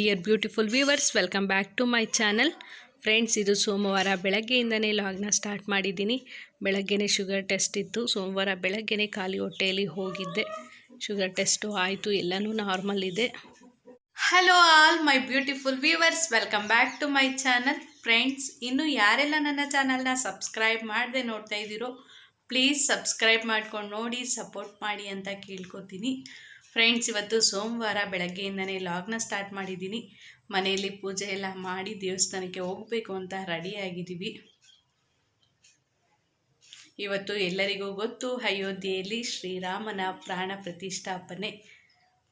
Dear beautiful viewers welcome back to my channel friends ಇದು ಸೋಮವಾರ ಬೆಳಗ್ಗೆಯಿಂದನೇ ಲಾಗ್ನ start ಮಾಡಿದ್ದೀನಿ. ಬೆಳಗ್ಗೆನೇ ಶುಗರ್ ಟೆಸ್ಟ್ ಇತ್ತು. ಸೋಮವಾರ ಬೆಳಗ್ಗೆನೇ ಖಾಲಿ ಹೊಟ್ಟೆಯಲ್ಲಿ ಹೋಗಿದ್ದೆ. ಶುಗರ್ ಟೆಸ್ಟು ಆಯಿತು, ಎಲ್ಲನೂ ನಾರ್ಮಲ್ ಇದೆ. Hello all my beautiful viewers welcome back to my channel friends ಇನ್ನು ಯಾರೆಲ್ಲ ನನ್ನ ಚಾನಲ್ನ ಸಬ್ಸ್ಕ್ರೈಬ್ ಮಾಡದೆ ನೋಡ್ತಾ ಇದ್ದೀರೋ ಪ್ಲೀಸ್ ಸಬ್ಸ್ಕ್ರೈಬ್ ಮಾಡ್ಕೊಂಡು ನೋಡಿ ಸಪೋರ್ಟ್ ಮಾಡಿ ಅಂತ ಕೇಳ್ಕೊತೀನಿ. ಫ್ರೆಂಡ್ಸ್ ಇವತ್ತು ಸೋಮವಾರ ಬೆಳಗ್ಗೆಯಿಂದನೇ ಲಾಗ್ನ ಸ್ಟಾರ್ಟ್ ಮಾಡಿದ್ದೀನಿ. ಮನೆಯಲ್ಲಿ ಪೂಜೆ ಎಲ್ಲ ಮಾಡಿ ದೇವಸ್ಥಾನಕ್ಕೆ ಹೋಗಬೇಕು ಅಂತ ರೆಡಿಯಾಗಿದ್ದೀವಿ ಇವತ್ತು ಎಲ್ಲರಿಗೂ ಗೊತ್ತು, ಅಯೋಧ್ಯೆಯಲ್ಲಿ ಶ್ರೀರಾಮನ ಪ್ರಾಣ ಪ್ರತಿಷ್ಠಾಪನೆ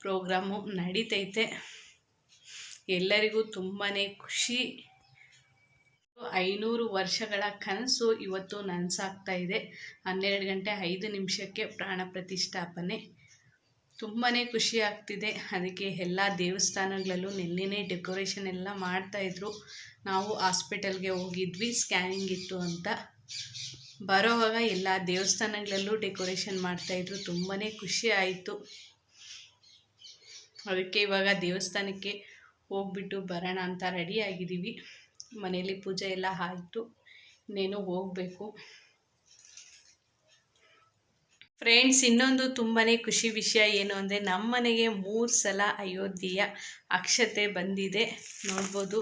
ಪ್ರೋಗ್ರಾಮು ನಡೀತೈತೆ. ಎಲ್ಲರಿಗೂ ತುಂಬಾ ಖುಷಿ. ಐನೂರು ವರ್ಷಗಳ ಕನಸು ಇವತ್ತು ನನಸಾಗ್ತಾ ಇದೆ. ಹನ್ನೆರಡು ಗಂಟೆ ಐದು ನಿಮಿಷಕ್ಕೆ ಪ್ರಾಣ ಪ್ರತಿಷ್ಠಾಪನೆ. ತುಂಬಾ ಖುಷಿ ಆಗ್ತಿದೆ. ಅದಕ್ಕೆ ಎಲ್ಲ ದೇವಸ್ಥಾನಗಳಲ್ಲೂ ನಿನ್ನೆನೇ ಡೆಕೋರೇಷನ್ ಎಲ್ಲ ಮಾಡ್ತಾಯಿದ್ರು ನಾವು ಹಾಸ್ಪಿಟಲ್ಗೆ ಹೋಗಿದ್ವಿ, ಸ್ಕ್ಯಾನಿಂಗ್ ಇತ್ತು ಅಂತ. ಬರೋವಾಗ ಎಲ್ಲ ದೇವಸ್ಥಾನಗಳಲ್ಲೂ ಡೆಕೋರೇಷನ್ ಮಾಡ್ತಾಯಿದ್ರು ತುಂಬಾ ಖುಷಿ ಆಯಿತು. ಅದಕ್ಕೆ ಇವಾಗ ದೇವಸ್ಥಾನಕ್ಕೆ ಹೋಗ್ಬಿಟ್ಟು ಬರೋಣ ಅಂತ ರೆಡಿ ಆಗಿದ್ದೀವಿ. ಮನೆಯಲ್ಲಿ ಪೂಜೆ ಎಲ್ಲ ಆಯಿತು. ಇನ್ನೇನು ಹೋಗಬೇಕು. ಫ್ರೆಂಡ್ಸ್ ಇನ್ನೊಂದು ತುಂಬಾ ಖುಷಿ ವಿಷಯ ಏನು ಅಂದರೆ ನಮ್ಮನೆಗೆ ಮೂರು ಸಲ ಅಯೋಧ್ಯೆಯ ಅಕ್ಷತೆ ಬಂದಿದೆ. ನೋಡ್ಬೋದು.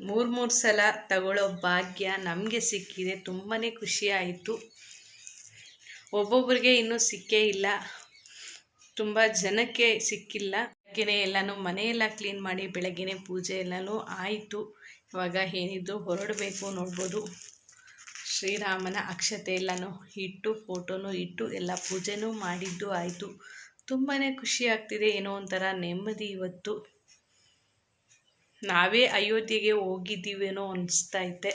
ಮೂರು ಮೂರು ಸಲ ತಗೊಳ್ಳೋ ಭಾಗ್ಯ ನಮಗೆ ಸಿಕ್ಕಿದೆ. ತುಂಬಾ ಖುಷಿ ಆಯಿತು. ಒಬ್ಬೊಬ್ಬರಿಗೆ ಇನ್ನೂ ಸಿಕ್ಕೇ ಇಲ್ಲ. ತುಂಬ ಜನಕ್ಕೆ ಸಿಕ್ಕಿಲ್ಲ. ಬೆಳಗ್ಗೆ ಎಲ್ಲನೂ ಮನೆಯೆಲ್ಲ ಕ್ಲೀನ್ ಮಾಡಿ ಬೆಳಗ್ಗೆ ಪೂಜೆ ಎಲ್ಲನೂ ಆಯಿತು. ಇವಾಗ ಏನಿದ್ದು ಹೊರಡಬೇಕು ನೋಡ್ಬೋದು. ಶ್ರೀರಾಮನ ಅಕ್ಷತೆ ಎಲ್ಲನೂ ಇಟ್ಟು, ಫೋಟೋನು ಇಟ್ಟು, ಎಲ್ಲ ಪೂಜೆನೂ ಮಾಡಿದ್ದು ಆಯಿತು. ತುಂಬಾ ಖುಷಿ ಆಗ್ತಿದೆ ಏನೋ ಒಂಥರ ನೆಮ್ಮದಿ ಇವತ್ತು. ನಾವೇ ಅಯೋಧ್ಯೆಗೆ ಹೋಗಿದ್ದೀವೇನೋ ಅನಿಸ್ತೈತೆ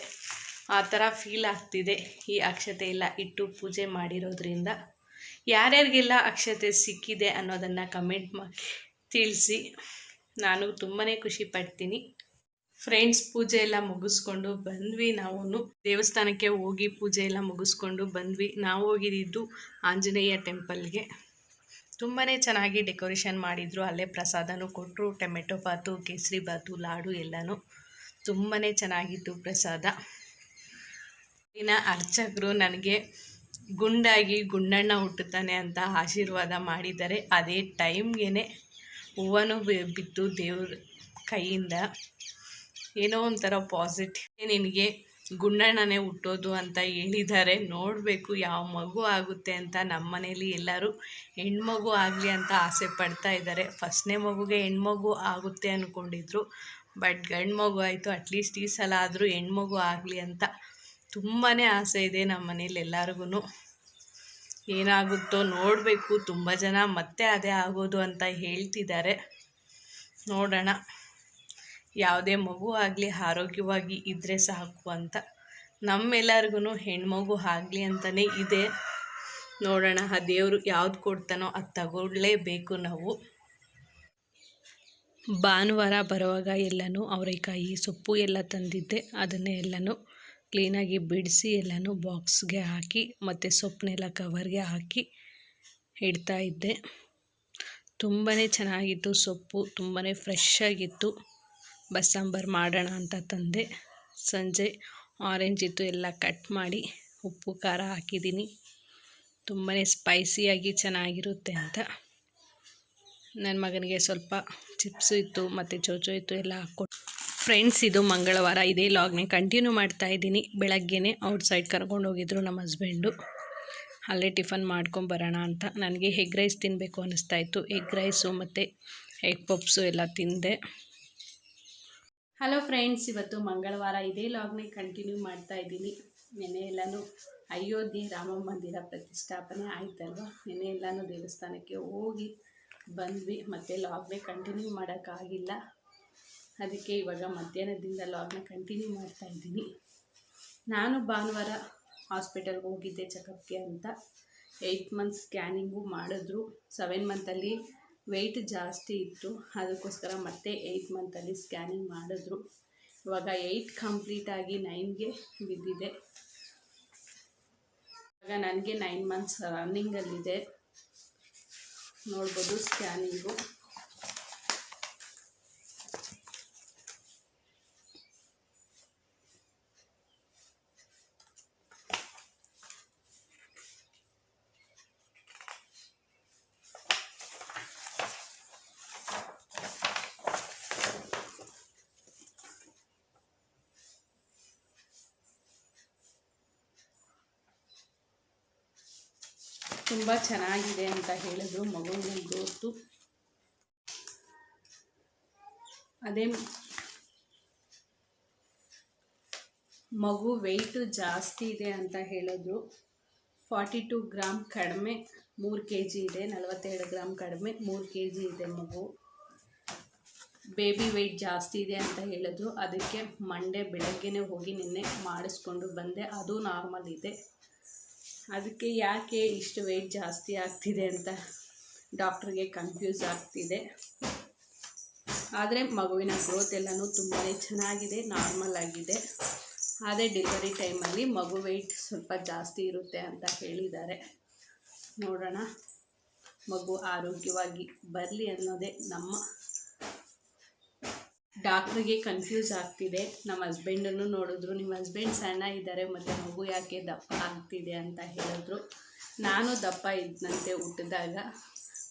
ಆ ಥರ ಫೀಲ್ ಆಗ್ತಿದೆ ಈ ಅಕ್ಷತೆ ಎಲ್ಲ ಇಟ್ಟು ಪೂಜೆ ಮಾಡಿರೋದ್ರಿಂದ. ಯಾರ್ಯಾರಿಗೆಲ್ಲ ಅಕ್ಷತೆ ಸಿಕ್ಕಿದೆ ಅನ್ನೋದನ್ನು ಕಮೆಂಟ್ ಮಾಡಿ ತಿಳಿಸಿ. ನಾನು ತುಂಬಾ ಖುಷಿ ಪಡ್ತೀನಿ. ಫ್ರೆಂಡ್ಸ್ ಪೂಜೆ ಎಲ್ಲ ಮುಗಿಸ್ಕೊಂಡು ಬಂದ್ವಿ. ನಾವು ದೇವಸ್ಥಾನಕ್ಕೆ ಹೋಗಿ ಪೂಜೆ ಎಲ್ಲ ಮುಗಿಸ್ಕೊಂಡು ಬಂದ್ವಿ. ನಾವು ಹೋಗಿದ್ದು ಆಂಜನೇಯ ಟೆಂಪಲ್ಗೆ. ತುಂಬಾ ಚೆನ್ನಾಗಿ ಡೆಕೋರೇಷನ್ ಮಾಡಿದರು. ಅಲ್ಲೇ ಪ್ರಸಾದನೂ ಕೊಟ್ಟರು ಟೊಮೆಟೊ ಬಾತು, ಕೇಸರಿ ಬಾತು, ಲಾಡು ಎಲ್ಲನೂ ತುಂಬಾ ಚೆನ್ನಾಗಿತ್ತು ಪ್ರಸಾದ. ಇನ್ನು ಅರ್ಚಕರು ನನಗೆ ಗುಂಡಾಗಿ ಗುಂಡಣ್ಣ ಹುಟ್ಟುತ್ತಾನೆ ಅಂತ ಆಶೀರ್ವಾದ ಮಾಡಿದ್ದಾರೆ. ಅದೇ ಟೈಮ್ಗೆ ಹೂವನೂ ಬಿತ್ತು ದೇವ್ರ ಕೈಯಿಂದ. ಏನೋ ಒಂಥರ ಪಾಸಿಟಿವ್ ನಿನಗೆ ಗುಂಡಣ್ಣನೇ ಹುಟ್ಟೋದು ಅಂತ ಹೇಳಿದ್ದಾರೆ. ನೋಡಬೇಕು ಯಾವ ಮಗು ಆಗುತ್ತೆ ಅಂತ ನಮ್ಮ ಮನೇಲಿ ಎಲ್ಲರೂ ಹೆಣ್ಮಗು ಆಗಲಿ ಅಂತ ಆಸೆ ಪಡ್ತಾ ಇದ್ದಾರೆ. ಫಸ್ಟ್ನೇ ಮಗುಗೆ ಹೆಣ್ಮಗು ಆಗುತ್ತೆ ಅಂದ್ಕೊಂಡಿದ್ರು ಬಟ್ ಗಂಡು ಮಗು ಆಯಿತು ಅಟ್ಲೀಸ್ಟ್ ಈ ಸಲ ಆದರೂ ಹೆಣ್ಮಗು ಆಗಲಿ ಅಂತ ತುಂಬಾ ಆಸೆ ಇದೆ ನಮ್ಮ ಮನೇಲಿ ಎಲ್ಲರಿಗೂ ಏನಾಗುತ್ತೋ ನೋಡಬೇಕು, ತುಂಬ ಜನ ಮತ್ತೆ ಅದೇ ಆಗೋದು ಅಂತ ಹೇಳ್ತಿದ್ದಾರೆ. ನೋಡೋಣ. ಯಾವುದೇ ಮಗು ಆಗಲಿ, ಆರೋಗ್ಯವಾಗಿ ಇದ್ದರೆ ಸಾಕು ಅಂತ. ನಮ್ಮೆಲ್ಲರಿಗೂ ಹೆಣ್ಮಗು ಆಗಲಿ ಅಂತಲೇ ಇದೆ. ನೋಡೋಣ, ಆ ದೇವರು ಯಾವ್ದು ಕೊಡ್ತಾನೋ ಅದು ತಗೊಳ್ಳೇಬೇಕು ನಾವು. ಭಾನುವಾರ ಬರುವಾಗ ಎಲ್ಲನೂ ಅವರೆಕಾಯಿ ಸೊಪ್ಪು ಎಲ್ಲ ತಂದಿದ್ದೆ. ಅದನ್ನೇ ಎಲ್ಲನೂ ಕ್ಲೀನಾಗಿ ಬಿಡಿಸಿ ಎಲ್ಲನೂ ಬಾಕ್ಸ್ಗೆ ಹಾಕಿ, ಮತ್ತು ಸೊಪ್ಪನ್ನೆಲ್ಲ ಕವರ್ಗೆ ಹಾಕಿ ಇಡ್ತಾ ಇದ್ದೆ. ತುಂಬಾ ಚೆನ್ನಾಗಿತ್ತು ಸೊಪ್ಪು ತುಂಬಾ ಫ್ರೆಶ್ ಆಗಿತ್ತು. ಬಸ್ಸಾಂಬಾರು ಮಾಡೋಣ ಅಂತ ತಂದೆ. ಸಂಜೆ ಆರೆಂಜ್ ಇತ್ತು, ಎಲ್ಲ ಕಟ್ ಮಾಡಿ ಉಪ್ಪು, ಖಾರ ಹಾಕಿದ್ದೀನಿ. ತುಂಬಾ ಸ್ಪೈಸಿಯಾಗಿ ಚೆನ್ನಾಗಿರುತ್ತೆ ಅಂತ. ನನ್ನ ಮಗನಿಗೆ ಸ್ವಲ್ಪ ಚಿಪ್ಸು ಇತ್ತು, ಮತ್ತು ಚೋಚೋ ಇತ್ತು, ಎಲ್ಲ ಹಾಕ್ಕೊಟ್ಟು ಫ್ರೆಂಡ್ಸ್ ಇದು ಮಂಗಳವಾರ. ಇದೇ ಲಾಗ್ನೆ ಕಂಟಿನ್ಯೂ ಮಾಡ್ತಾ ಇದ್ದೀನಿ. ಬೆಳಗ್ಗೆನೇ ಔಟ್ಸೈಡ್ ಕರ್ಕೊಂಡು ಹೋಗಿದ್ರು ನಮ್ಮ ಹಸ್ಬೆಂಡು ಅಲ್ಲೇ ಟಿಫನ್ ಮಾಡ್ಕೊಂಬರೋಣ ಅಂತ. ನನಗೆ ಎಗ್ ರೈಸ್ ತಿನ್ನಬೇಕು ಅನ್ನಿಸ್ತಾ ಇತ್ತು. ಎಗ್ ರೈಸು ಮತ್ತು ಎಗ್ ಪಪ್ಸು ಎಲ್ಲ ತಿಂದೆ. ಹಲೋ ಫ್ರೆಂಡ್ಸ್ ಇವತ್ತು ಮಂಗಳವಾರ ಇದೇ ಲಾಗ್ನೇ ಕಂಟಿನ್ಯೂ ಮಾಡ್ತಾ ಇದ್ದೀನಿ. ನೆನೆ ಎಲ್ಲನೂ ಅಯೋಧ್ಯೆ ರಾಮ ಮಂದಿರ ಪ್ರತಿಷ್ಠಾಪನೆ ಆಯ್ತಲ್ವ? ನೆನೆ ಎಲ್ಲನೂ ದೇವಸ್ಥಾನಕ್ಕೆ ಹೋಗಿ ಬಂದ್ವಿ. ಮತ್ತು ಲಾಗ್ನೇ ಕಂಟಿನ್ಯೂ ಮಾಡೋಕ್ಕಾಗಿಲ್ಲ. ಅದಕ್ಕೆ ಇವಾಗ ಮಧ್ಯಾಹ್ನದಿಂದ ಲಾಗ್ನ ಕಂಟಿನ್ಯೂ ಮಾಡ್ತಾ ಇದ್ದೀನಿ. ನಾನು ಭಾನುವಾರ ಹಾಸ್ಪಿಟಲ್ಗೆ ಹೋಗಿದ್ದೆ ಚೆಕಪ್ಗೆ ಅಂತ. ಏಯ್ಟ್ ಮಂತ್ ಸ್ಕ್ಯಾನಿಂಗು ಮಾಡಿದ್ರು. ಸೆವೆನ್ ಮಂತಲ್ಲಿ ವೆಯ್ಟ್ ಜಾಸ್ತಿ ಇತ್ತು. ಅದಕ್ಕೋಸ್ಕರ ಮತ್ತೆ ಏಯ್ಟ್ ಮಂತಲ್ಲಿ ಸ್ಕ್ಯಾನಿಂಗ್ ಮಾಡಿದ್ರು. ಇವಾಗ ಏಯ್ಟ್ ಕಂಪ್ಲೀಟಾಗಿ ನೈನ್ಗೆ ಬಿದ್ದಿದೆ. ಇವಾಗ ನನಗೆ ನೈನ್ ಮಂತ್ಸ್ ರನ್ನಿಂಗಲ್ಲಿದೆ ನೋಡ್ಬೋದು ಸ್ಕ್ಯಾನಿಂಗು ತುಂಬ ಚೆನ್ನಾಗಿದೆ ಅಂತ ಹೇಳಿದ್ರು ಮಗುವಿನ ದೋಸ್ತು. ಅದೇ ಮಗು ವೆಯ್ಟು ಜಾಸ್ತಿ ಇದೆ ಅಂತ ಹೇಳಿದ್ರು. ಫಾರ್ಟಿ ಟು ಗ್ರಾಮ್ ಕಡಿಮೆ, ಮೂರು ಕೆ ಜಿ ಇದೆ, ನಲವತ್ತೆರಡು ಗ್ರಾಮ್ ಕಡಿಮೆ, ಮೂರು ಕೆ ಜಿ ಇದೆ ಮಗು. ಬೇಬಿ ವೆಯ್ಟ್ ಜಾಸ್ತಿ ಇದೆ ಅಂತ ಹೇಳಿದ್ರು. ಅದಕ್ಕೆ ಮಂಡೇ ಬೆಳಗ್ಗೆನೇ ಹೋಗಿ ನಿನ್ನೆ ಮಾಡಿಸ್ಕೊಂಡು ಬಂದೆ. ಅದು ನಾರ್ಮಲ್ ಇದೆ. ಅದಕ್ಕೆ ಯಾಕೆ ಇಷ್ಟು ವೆಯ್ಟ್ ಜಾಸ್ತಿ ಆಗ್ತಿದೆ ಅಂತ ಡಾಕ್ಟ್ರಿಗೆ ಕನ್ಫ್ಯೂಸ್ ಆಗ್ತಿದೆ. ಆದರೆ ಮಗುವಿನ ಗ್ರೋತ್ ಎಲ್ಲನೂ ತುಂಬಾ ಚೆನ್ನಾಗಿದೆ ನಾರ್ಮಲ್ ಆಗಿದೆ. ಆದರೆ ಡೆಲಿವರಿ ಟೈಮಲ್ಲಿ ಮಗು ವೆಯ್ಟ್ ಸ್ವಲ್ಪ ಜಾಸ್ತಿ ಇರುತ್ತೆ ಅಂತ ಹೇಳಿದ್ದಾರೆ. ನೋಡೋಣ, ಮಗು ಆರೋಗ್ಯವಾಗಿ ಬರಲಿ ಅನ್ನೋದೇ ನಮ್ಮ ಡಾಕ್ಟ್ರಿಗೆ ಕನ್ಫ್ಯೂಸ್ ಆಗ್ತಿದೆ. ನಮ್ಮ ಹಸ್ಬೆಂಡನ್ನು ನೋಡಿದ್ರು. ನಿಮ್ಮ ಹಸ್ಬೆಂಡ್ ಸಣ್ಣ ಇದ್ದಾರೆ ಮತ್ತು ಮಗು ಯಾಕೆ ದಪ್ಪ ಆಗ್ತಿದೆ? ಅಂತ ಹೇಳಿದ್ರು. ನಾನು ದಪ್ಪ ಇದ್ದಂತೆ ಹುಟ್ಟಿದಾಗ,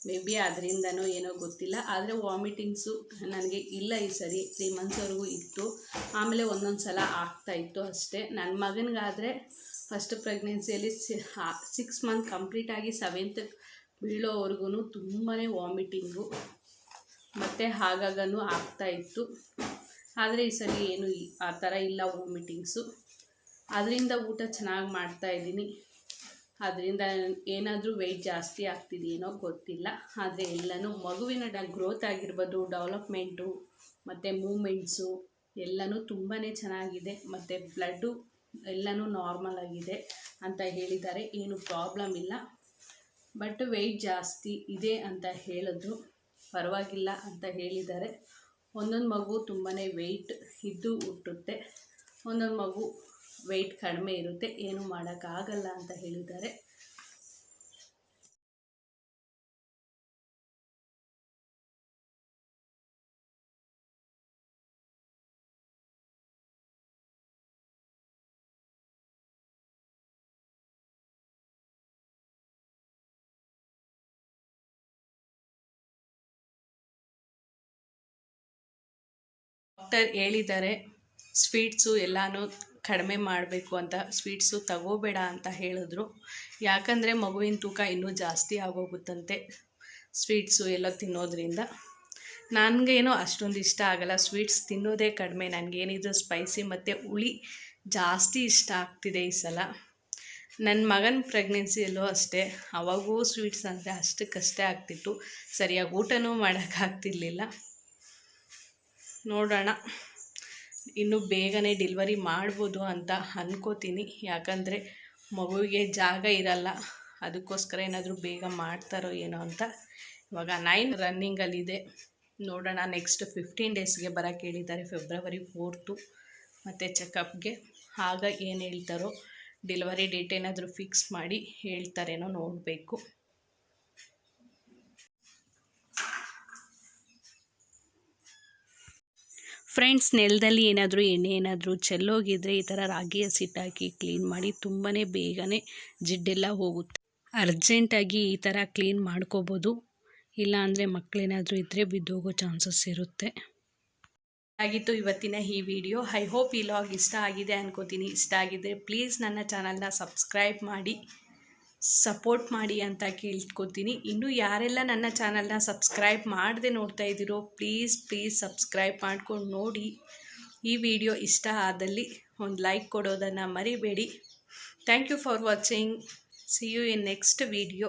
ಮೇ ಬಿ ಅದರಿಂದನೋ ಏನೋ ಗೊತ್ತಿಲ್ಲ. ಆದರೆ ವಾಮಿಟಿಂಗ್ಸು ನನಗೆ ಇಲ್ಲ ಈ ಸರಿ. ತ್ರೀ ಮಂತ್ಸ್ವರೆಗೂ ಇತ್ತು. ಆಮೇಲೆ ಒಂದೊಂದು ಸಲ ಆಗ್ತಾಯಿತ್ತು ಅಷ್ಟೇ. ನನ್ನ ಮಗನಿಗಾದರೆ ಫಸ್ಟ್ ಪ್ರೆಗ್ನೆನ್ಸಿಯಲ್ಲಿ ಸಿಕ್ಸ್ ಮಂತ್ ಕಂಪ್ಲೀಟಾಗಿ ಸೆವೆಂತ್ ಬೀಳೋವರೆಗೂ ತುಂಬಾ ವಾಮಿಟಿಂಗು ಮತ್ತು ಆಗ್ತಾ ಇತ್ತು. ಆದರೆ ಈ ಸರಿ ಏನು ಆ ಥರ ಇಲ್ಲ ವಾಮಿಟಿಂಗ್ಸು ಅದರಿಂದ ಊಟ ಚೆನ್ನಾಗಿ ಮಾಡ್ತಾಯಿದ್ದೀನಿ ಅದರಿಂದ ಏನಾದರೂ ವೆಯ್ಟ್ ಜಾಸ್ತಿ ಆಗ್ತಿದೆಯೇನೋ ಗೊತ್ತಿಲ್ಲ. ಆದರೆ ಎಲ್ಲನೂ ಮಗುವಿನ ಡ ಗ್ರೋತ್ ಆಗಿರ್ಬೋದು ಡೆವಲಪ್ಮೆಂಟು ಮತ್ತು ಮೂಮೆಂಟ್ಸು ಎಲ್ಲನೂ ತುಂಬಾ ಚೆನ್ನಾಗಿದೆ. ಮತ್ತು ಬ್ಲಡ್ಡು ಎಲ್ಲನೂ ನಾರ್ಮಲ್ ಆಗಿದೆ ಅಂತ ಹೇಳಿದ್ದಾರೆ. ಏನು ಪ್ರಾಬ್ಲಮ್ ಇಲ್ಲ. ಬಟ್ ವೆಯ್ಟ್ ಜಾಸ್ತಿ ಇದೆ ಅಂತ ಹೇಳಿದ್ರು. ಪರವಾಗಿಲ್ಲ ಅಂತ ಹೇಳಿದ್ದಾರೆ. ಒಂದೊಂದು ಮಗು ತುಂಬಾ ವೆಯ್ಟ್ ಇದ್ದು ಹುಟ್ಟುತ್ತೆ. ಒಂದೊಂದು ಮಗು ವೆಯ್ಟ್ ಕಡಿಮೆ ಇರುತ್ತೆ. ಏನು ಮಾಡೋಕ್ಕಾಗಲ್ಲ ಅಂತ ಹೇಳಿದ್ದಾರೆ. ಡಾಕ್ಟರ್ ಹೇಳಿದ್ದಾರೆ ಸ್ವೀಟ್ಸು ಎಲ್ಲನೂ ಕಡಿಮೆ ಮಾಡಬೇಕು ಅಂತ, ಸ್ವೀಟ್ಸು ತಗೋಬೇಡ ಅಂತ ಹೇಳಿದ್ರು. ಯಾಕಂದರೆ ಮಗುವಿನ ತೂಕ ಇನ್ನೂ ಜಾಸ್ತಿ ಆಗೋಗುತ್ತಂತೆ ಸ್ವೀಟ್ಸು ಎಲ್ಲ ತಿನ್ನೋದ್ರಿಂದ. ನನಗೇನೋ ಅಷ್ಟೊಂದು ಇಷ್ಟ ಆಗಲ್ಲ. ಸ್ವೀಟ್ಸ್ ತಿನ್ನೋದೇ ಕಡಿಮೆ. ನನಗೇನಿದ್ರು ಸ್ಪೈಸಿ ಮತ್ತು ಹುಳಿ ಜಾಸ್ತಿ ಇಷ್ಟ ಆಗ್ತಿದೆ ಈ ಸಲ. ನನ್ನ ಮಗನ ಪ್ರೆಗ್ನೆನ್ಸಿಯಲ್ಲೂ ಅಷ್ಟೇ. ಅವಾಗೂ ಸ್ವೀಟ್ಸ್ ಅಂದರೆ ಅಷ್ಟಕ್ಕಷ್ಟೇ ಆಗ್ತಿತ್ತು. ಸರಿಯಾಗಿ ಊಟನೂ ಮಾಡೋಕ್ಕಾಗ್ತಿರ್ಲಿಲ್ಲ ನೋಡೋಣ. ಇನ್ನು ಬೇಗನೆ ಡೆಲಿವರಿ ಮಾಡ್ಬೋದು ಅಂತ ಅಂದ್ಕೋತೀನಿ ಯಾಕಂದರೆ ಮಗುವಿಗೆ ಜಾಗ ಇರಲ್ಲ. ಅದಕ್ಕೋಸ್ಕರ ಏನಾದರೂ ಬೇಗ ಮಾಡ್ತಾರೋ ಏನೋ ಅಂತ. ಇವಾಗ ನೈನ್ ರನ್ನಿಂಗಲ್ಲಿದೆ ನೋಡೋಣ ನೆಕ್ಸ್ಟ್ ಫಿಫ್ಟೀನ್ ಡೇಸ್ಗೆ ಬರೋಕ್ಕೆ ಹೇಳಿದ್ದಾರೆ ಫೆಬ್ರವರಿ ಫೋರ್ತು ಮತ್ತು ಚೆಕಪ್ಗೆ ಆಗ ಏನು ಹೇಳ್ತಾರೋ ಡೆಲಿವರಿ ಡೇಟ್ ಏನಾದರೂ ಫಿಕ್ಸ್ ಮಾಡಿ ಹೇಳ್ತಾರೇನೋ ನೋಡಬೇಕು. ಫ್ರೆಂಡ್ಸ್, ನೆಲದಲ್ಲಿ ಏನಾದರೂ ಎಣ್ಣೆ ಏನಾದರೂ ಚೆಲ್ಲೋಗಿದ್ರೆ ಈ ಥರ ರಾಗಿ ಹಸಿಟ್ಟಾಕಿ ಕ್ಲೀನ್ ಮಾಡಿ ತುಂಬಾ ಬೇಗನೆ ಜಿಡ್ಡೆಲ್ಲ ಹೋಗುತ್ತೆ. ಅರ್ಜೆಂಟಾಗಿ ಈ ಥರ ಕ್ಲೀನ್ ಮಾಡ್ಕೋಬೋದು. ಇಲ್ಲ ಅಂದರೆ ಮಕ್ಕಳೇನಾದರೂ ಇದ್ದರೆ ಬಿದ್ದೋಗೋ ಚಾನ್ಸಸ್ ಇರುತ್ತೆ. ಆಗಿತ್ತು ಇವತ್ತಿನ ಈ ವಿಡಿಯೋ. ಐ ಹೋಪ್ ಈ ಲಾಗ್ ಇಷ್ಟ ಆಗಿದೆ ಅನ್ಕೋತೀನಿ. ಇಷ್ಟ ಆಗಿದ್ದರೆ ಪ್ಲೀಸ್ ನನ್ನ ಚಾನಲ್ನ ಸಬ್ಸ್ಕ್ರೈಬ್ ಮಾಡಿ. ಸಪೋರ್ಟ್ ಮಾಡಿ ಅಂತ ಕೇಳ್ಕೊತೀನಿ. ಇನ್ನು ಯಾರೆಲ್ಲ ನನ್ನ ಚಾನಲ್ನ ಸಬ್ಸ್ಕ್ರೈಬ್ ಮಾಡದೆ ನೋಡ್ತಾ ಇದ್ದೀರೋ ಪ್ಲೀಸ್ ಪ್ಲೀಸ್ ಸಬ್ಸ್ಕ್ರೈಬ್ ಮಾಡ್ಕೊಂಡು ನೋಡಿ. ಈ ವಿಡಿಯೋ ಇಷ್ಟ ಆದಲ್ಲಿ ಒಂದು ಲೈಕ್ ಕೊಡೋದನ್ನು ಮರಿಬೇಡಿ. Thank you for watching see you in next video